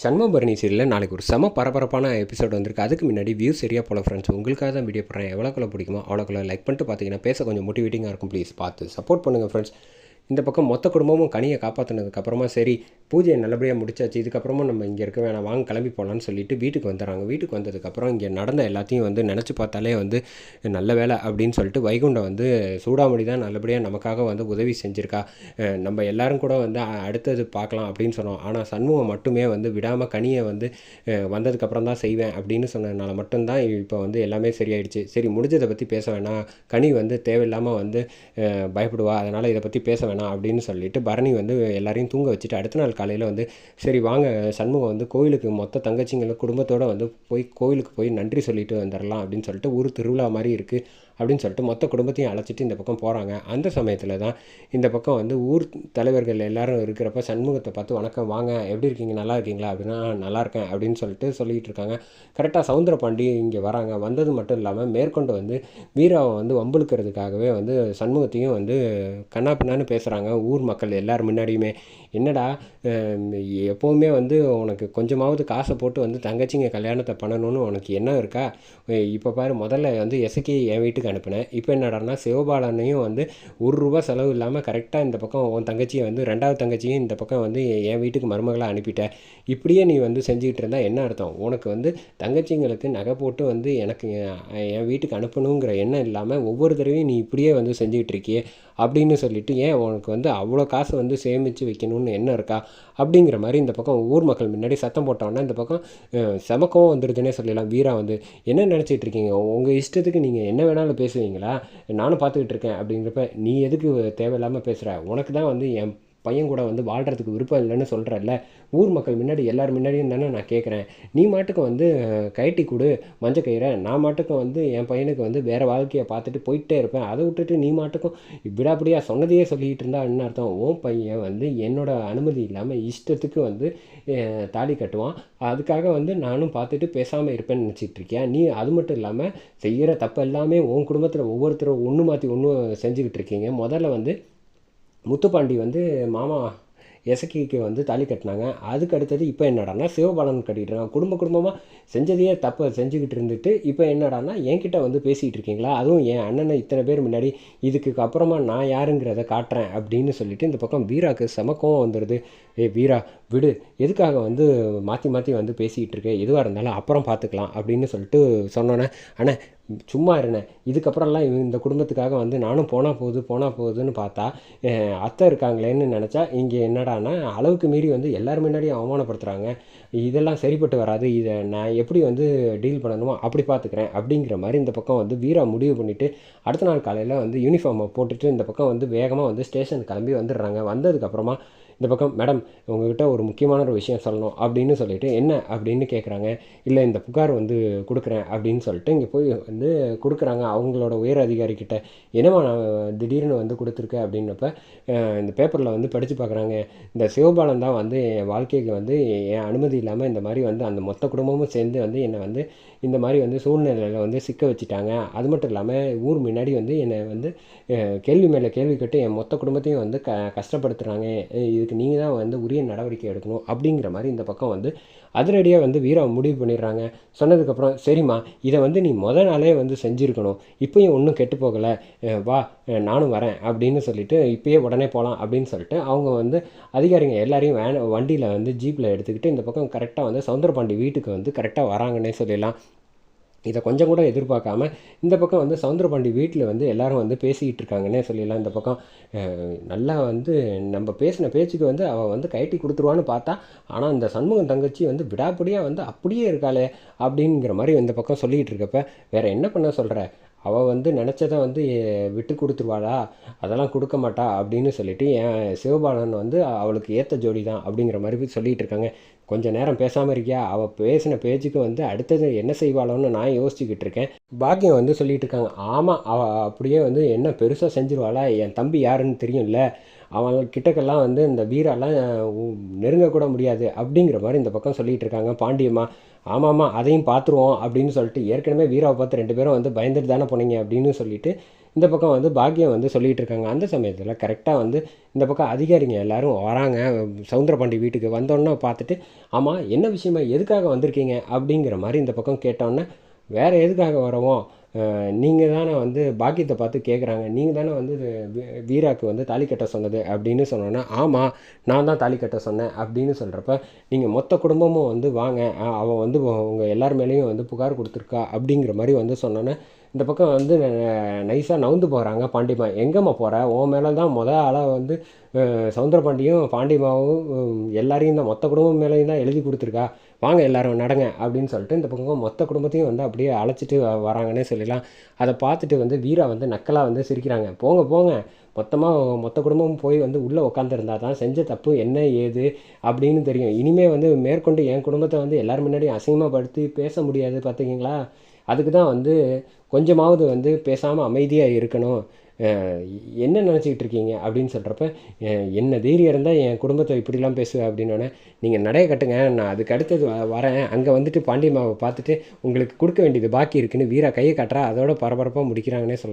சண்முகபரணி சீரியலில் நாளைக்கு ஒரு செம பரபரப்பான எபிசோட் வந்திருக்கு. அதுக்கு முன்னாடி வியூ சரியாக போல ஃப்ரெண்ட்ஸ் உங்களுக்காக தான் வீடியோ போடுறேன். எவ்வளோக்குள்ள பிடிக்குமோ அவ்வளோக்குள்ள லைக் பண்ணிட்டு பார்த்தீங்கன்னா பேச கொஞ்சம் மோட்டிவேட்டிங்காக இருக்கும். ப்ளீஸ் பார்த்து சப்போர்ட் பண்ணுங்கள் ஃப்ரெண்ட்ஸ் இந்த பக்கம் மொத்த குடும்பமும் கனியை காப்பாற்றினதுக்கப்புறமா சரி பூஜையை நல்லபடியாக முடிச்சாச்சு இதுக்கப்புறமும் நம்ம இங்கே இருக்க வேணாம் வாங்க கிளம்பி போகலான்னு சொல்லிட்டு வீட்டுக்கு வந்துடுறாங்க. வீட்டுக்கு வந்ததுக்கப்புறம் இங்கே நடந்த எல்லாத்தையும் வந்து நினச்சி பார்த்தாலே வந்து நல்ல வேலை அப்படின்னு சொல்லிட்டு வைகுண்டம் வந்து சூடாமணி தான் நல்லபடியாக நமக்காக வந்து உதவி செஞ்சுருக்கா. நம்ம எல்லாரும் கூட வந்து அடுத்தது பார்க்கலாம் அப்படின்னு சொன்னோம். ஆனால் சண்முகம் மட்டுமே வந்து விடாமல் கனியை வந்து வந்ததுக்கப்புறம் தான் செய்வேன் அப்படின்னு சொன்னதுனால மட்டும்தான் இப்போ வந்து எல்லாமே சரியாயிடுச்சு. சரி முடிஞ்சதை பற்றி பேச வேணாம். கனி வந்து தேவையில்லாமல் வந்து பயப்படுவா. அதனால் இதை பற்றி பேச வேணாம். அப்படின்னு சொல்லிட்டு பரணி வந்து எல்லாரையும் தூங்க வச்சுட்டு அடுத்த நாள் காலையில் வந்து சரி வாங்க சண்முகம் வந்து கோயிலுக்கு மொத்த தங்கச்சிங்களும் குடும்பத்தோடு வந்து போய் கோயிலுக்கு போய் நன்றி சொல்லிட்டு வந்துடலாம் அப்படின்னு சொல்லிட்டு ஊர் திருவிழா மாதிரி இருக்குது அப்படின்னு சொல்லிட்டு மொத்த குடும்பத்தையும் அழைச்சிட்டு இந்த பக்கம் போகிறாங்க அந்த சமயத்தில் தான் இந்த பக்கம் வந்து ஊர் தலைவர்கள் எல்லாரும் இருக்கிறப்ப சண்முகத்தை பார்த்து வணக்கம் வாங்க. எப்படி இருக்கீங்க? நல்லா இருக்கீங்களா? அப்படின்னா நல்லா இருக்கேன். அப்படின்னு சொல்லிட்டு சொல்லிகிட்டு இருக்காங்க. கரெக்டாக சவுந்தர பாண்டி இங்கே வராங்க. வந்தது மட்டும் இல்லாமல் மேற்கொண்டு வந்து வீராவை வந்து வம்புழுக்கிறதுக்காகவே வந்து சண்முகத்தையும் வந்து கண்ணா பின்னான்னு பேசுகிறாங்க ஊர் மக்கள் எல்லார் முன்னாடியுமே. என்னடா எப்போவுமே வந்து உனக்கு கொஞ்சமாவது காசை போட்டு வந்து தங்கச்சிங்க கல்யாணத்தை பண்ணணும்னு உனக்கு என்ன இருக்கா? இப்போ பாரு முதல்ல வந்து எசக்கி என் வீட்டுக்கு அனுப்பினேன். இப்போ என்னடான்னா சிவபாலனையும் வந்து ஒரு ரூபா செலவு இல்லாமல் கரெக்டாக இந்த பக்கம் உன் தங்கச்சியை வந்து ரெண்டாவது தங்கச்சியும் இந்த பக்கம் வந்து என் வீட்டுக்கு மருமகளாக அனுப்பிட்டேன் இப்படியே நீ வந்து செஞ்சுக்கிட்டு இருந்தால் என்ன அர்த்தம்? உனக்கு வந்து தங்கச்சிங்களுக்கு நகை போட்டு வந்து எனக்கு என் வீட்டுக்கு அனுப்பணுங்கிற எண்ணம் இல்லாமல் ஒவ்வொரு தடவையும் நீ இப்படியே வந்து செஞ்சுக்கிட்டு இருக்கியே. அப்படின்னு சொல்லிட்டு ஏன் உனக்கு வந்து அவ்வளோ காசு வந்து சேமித்து வைக்கணும்னு என்ன இருக்கா? அப்படிங்கிற மாதிரி இந்த பக்கம் ஊர் மக்கள் முன்னாடி சத்தம் போட்டோன்னா இந்த பக்கம் சமக்கம் செமக்கவும் வந்துடுதுன்னே சொல்லலாம் வீரா வந்து என்ன நினச்சிட்டு இருக்கீங்க? உங்கள் இஷ்டத்துக்கு நீங்கள் என்ன வேணாலும் பேசுவீங்களா? நானும் பார்த்துக்கிட்டு இருக்கேன். அப்படிங்கிறப்ப நீ எதுக்கு தேவையில்லாமல் பேசுகிற உனக்கு தான் வந்து என் பையன் கூட வந்து வாழ்கிறதுக்கு விருப்பம் இல்லைன்னு சொல்கிறல்ல ஊர் மக்கள் முன்னாடி எல்லார் முன்னாடியும் தானே நான் கேட்குறேன் நீ மாட்டுக்கு வந்து கயட்டி கொடு மஞ்ச கயிறை. நான் மாட்டுக்கு வந்து என் பையனுக்கு வந்து வேறு வாழ்க்கையை பார்த்துட்டு போயிட்டே இருப்பேன். அதை விட்டுட்டு நீ மாட்டுக்கும் விடாப்படியாக சொன்னதையே சொல்லிக்கிட்டு இருந்தா என்ன அர்த்தம்? உன் பையன் வந்து என்னோட அனுமதி இல்லாமல் இஷ்டத்துக்கு வந்து தாலி கட்டுவான். அதுக்காக வந்து நானும் பார்த்துட்டு பேசாமல் இருப்பேன்னு நினச்சிட்டு நீ அது மட்டும் இல்லாமல் செய்கிற தப்பு எல்லாமே உன் குடும்பத்தில் ஒவ்வொருத்தரும் ஒன்று மாற்றி ஒன்று செஞ்சுக்கிட்டு இருக்கீங்க. முதல்ல வந்து முத்துப்பாண்டி வந்து மாமா எசக்கிக்கு வந்து தாலி கட்டினாங்க. அதுக்கு அடுத்தது இப்போ என்னடான்னா சிவபாலன் கட்டிட்டுருக்காங்க குடும்ப குடும்பமாக செஞ்சதையே தப்பை செஞ்சுக்கிட்டு இருந்துட்டு இப்போ என்னடான்னா என்கிட்ட வந்து பேசிகிட்டு இருக்கீங்களா? அதுவும் என் அண்ணனை இத்தனை பேர் முன்னாடி இதுக்கு அப்புறமா நான் யாருங்கிறத காட்டுறேன் அப்படின்னு சொல்லிட்டு இந்த பக்கம் வீராக்கு செமக்கம் வந்துடுது ஏ வீரா விடு. எதுக்காக வந்து மாற்றி மாற்றி வந்து பேசிகிட்டு இருக்கேன் எதுவாக இருந்தாலும் அப்புறம் பார்த்துக்கலாம் அப்படின்னு சொல்லிட்டு சொன்னோன்னே அண்ணே சும்மா இருந்தேன். இதுக்கப்புறம்லாம் இந்த குடும்பத்துக்காக வந்து நானும் போனால் போகுது போனால் போகுதுன்னு பார்த்தா அத்தை இருக்காங்களேன்னு நினச்சா இங்கே என்னடானா அளவுக்கு மீறி வந்து எல்லோரும் முன்னாடியும் அவமானப்படுத்துகிறாங்க இதெல்லாம் சரிப்பட்டு வராது. இதை நான் எப்படி வந்து டீல் பண்ணணுமோ அப்படி பார்த்துக்கிறேன் அப்படிங்கிற மாதிரி இந்த பக்கம் வந்து வீரா முடிவு பண்ணிவிட்டு அடுத்த நாள் காலையில் வந்து யூனிஃபார்மை போட்டுட்டு இந்த பக்கம் வந்து வேகமாக வந்து ஸ்டேஷன் கிளம்பி வந்துடுறாங்க. வந்ததுக்கப்புறமா இந்த பக்கம் மேடம் உங்ககிட்ட ஒரு முக்கியமான ஒரு விஷயம் சொல்லணும். அப்படின்னு சொல்லிட்டு என்ன அப்படின்னு கேட்குறாங்க இல்லை இந்த புகார் வந்து கொடுக்குறேன். அப்படின்னு சொல்லிட்டு இங்கே போய் வந்து கொடுக்குறாங்க. அவங்களோட உயர் அதிகாரிக்கிட்ட என்னமா நான் திடீர்னு வந்து கொடுத்துருக்கேன் அப்படின்னப்ப இந்த பேப்பரில் வந்து படித்து பார்க்குறாங்க இந்த சிவபாலன் தான் வந்து என் வாழ்க்கைக்கு வந்து என் அனுமதி இல்லாமல் இந்த மாதிரி வந்து அந்த மொத்த குடும்பமும் சேர்ந்து வந்து என்னை வந்து இந்த மாதிரி வந்து சூழ்நிலையில் வந்து சிக்க வச்சுட்டாங்க. அது மட்டும் இல்லாமல் ஊர் முன்னாடி வந்து என்னை வந்து கேள்வி மேலே கேள்வி கேட்டு என் மொத்த குடும்பத்தையும் வந்து க கஷ்டப்படுத்துகிறாங்க இது இதுக்கு நீங்கள் தான் வந்து உரிய நடவடிக்கை எடுக்கணும் அப்படிங்கிற மாதிரி இந்த பக்கம் வந்து அதிரடியாக வந்து வீரா முடிவு பண்ணிடுறாங்க. சொன்னதுக்கப்புறம் சரிம்மா இதை வந்து நீ முத நாளே வந்து செஞ்சுருக்கணும். இப்போயும் ஒன்றும் கெட்டு போகலை. வா நானும் வரேன். அப்படின்னு சொல்லிட்டு இப்போயே உடனே போகலாம் அப்படின்னு சொல்லிட்டு அவங்க வந்து அதிகாரிங்க எல்லாரையும் வேன் வண்டியில் வந்து ஜீப்பில் எடுத்துக்கிட்டு இந்த பக்கம் கரெக்டாக வந்து சவுந்தரபாண்டி வீட்டுக்கு வந்து கரெக்டாக வராங்கன்னே சொல்லலாம் இதை கொஞ்சம் கூட எதிர்பார்க்காம இந்த பக்கம் வந்து சவுந்தரபாண்டி வீட்டில் வந்து எல்லாரும் வந்து பேசிக்கிட்டு இருக்காங்கன்னே சொல்லிடலாம். இந்த பக்கம் நல்லா வந்து நம்ம பேசின பேச்சுக்கு வந்து அவள் வந்து கைட்டி கொடுத்துருவான்னு பார்த்தா ஆனால் இந்த சண்முகம் தங்கச்சி வந்து விடாப்படியாக வந்து அப்படியே இருக்காளே அப்படிங்கிற மாதிரி இந்த பக்கம் சொல்லிக்கிட்டு இருக்கப்ப வேறு என்ன பண்ண சொல்கிற அவள் வந்து நினச்சதை வந்து விட்டு கொடுத்துருவாளா? அதெல்லாம் கொடுக்க மாட்டா அப்படின்னு சொல்லிட்டு என் சிவபாலன் வந்து அவளுக்கு ஏற்ற ஜோடி தான் அப்படிங்கிற மாதிரி சொல்லிகிட்டு இருக்காங்க கொஞ்சம் நேரம் பேசாமல் இருக்கியா? அவள் பேசின பேச்சுக்கு வந்து அடுத்தது என்ன செய்வாளோன்னு நான் யோசிச்சுக்கிட்டு இருக்கேன். பாக்கியம் வந்து சொல்லிட்டு இருக்காங்க. ஆமாம் அவள் அப்படியே வந்து என்ன பெருசாக செஞ்சிருவாளா? என் தம்பி யாருன்னு தெரியும்ல. அவங்க கிட்டக்கெல்லாம் வந்து இந்த வீரெல்லாம் நெருங்கக்கூட முடியாது அப்படிங்கிற மாதிரி இந்த பக்கம் சொல்லிகிட்டு இருக்காங்க பாண்டியம்மா. ஆமாம்மா அதையும் பார்த்துருவோம் அப்படின்னு சொல்லிட்டு ஏற்கனவே வீராவை பார்த்து ரெண்டு பேரும் வந்து பயந்துட்டு தானே போனீங்க அப்படின்னு சொல்லிட்டு இந்த பக்கம் வந்து பாக்கியம் வந்து சொல்லிகிட்டு இருக்காங்க. அந்த சமயத்தில் கரெக்டாக வந்து இந்த பக்கம் அதிகாரிங்க எல்லாரும் வராங்க. சவுந்தரபாண்டி வீட்டுக்கு வந்தோன்னே பார்த்துட்டு ஆமாம் என்ன விஷயமா எதுக்காக வந்திருக்கீங்க? அப்படிங்கிற மாதிரி இந்த பக்கம் கேட்டோன்னே வேறு எதுக்காக வரவோம் நீங்கள் தானே வந்து பாக்கியத்தை பார்த்து கேட்குறாங்க நீங்கள் தானே வந்து வீராக்கு வந்து தாலி கட்ட சொன்னது. அப்படின்னு சொன்னோன்னே ஆமாம் நான் தான் தாலி கட்ட சொன்னேன். அப்படின்னு சொல்கிறப்ப நீங்கள் மொத்த குடும்பமும் வந்து வாங்க. அவன் வந்து உங்கள் எல்லார் மேலேயும் வந்து புகார் கொடுத்துருக்கா. அப்படிங்கிற மாதிரி வந்து சொன்னோன்னே இந்த பக்கம் வந்து நைஸாக நவுந்து போகிறாங்க பாண்டிமா. எங்கேம்மா போகிற உன் மேலே தான் மொதல் ஆளாக வந்து அஹ், சவுந்தரபாண்டியும் பாண்டிமாவும் எல்லாரையும் தான் மொத்த குடும்பம் மேலேயும் தான் எழுதி கொடுத்துருக்கா. வாங்க எல்லாரும் நடங்க அப்படின்னு சொல்லிட்டு இந்த பக்கம் மொத்த குடும்பத்தையும் வந்து அப்படியே அழைச்சிட்டு வ- வராங்கன்னே சொல்லலாம் அதை பார்த்துட்டு வந்து வீரா வந்து நக்கலாக வந்து சிரிக்கிறாங்க. போங்க போங்க. மொத்தமாக மொத்த குடும்பமும் போய் வந்து உள்ளே உட்காந்துருந்தா தான் செஞ்ச தப்பு என்ன ஏது அப்படின்னு தெரியும். இனிமேல் வந்து மேற்கொண்டு என் குடும்பத்தை வந்து எல்லோரும் முன்னாடியும் அசிங்கமாகப்படுத்தி பேச முடியாது பார்த்துக்கிங்களா அதுக்கு தான் வந்து கொஞ்சமாவது வந்து பேசாமல் அமைதியாக இருக்கணும். என்ன நினச்சிக்கிட்டு இருக்கீங்க? அப்படின்னு சொல்கிறப்ப என்ன தைரியம் இருந்தால் என் குடும்பத்தை இப்படிலாம் பேசுவேன் அப்படின்னோடனே நீங்கள் நடைய கட்டுங்க நான் அதுக்கு அடுத்தது வ- வரேன். அங்கே வந்துட்டு பாண்டியம்மாவை பார்த்துட்டு உங்களுக்கு கொடுக்க வேண்டியது பாக்கி இருக்குன்னு வீரா கையை காட்டுறா அதோட பரபரப்பாக முடிக்கிறாங்கன்னே சொல்லலாம்.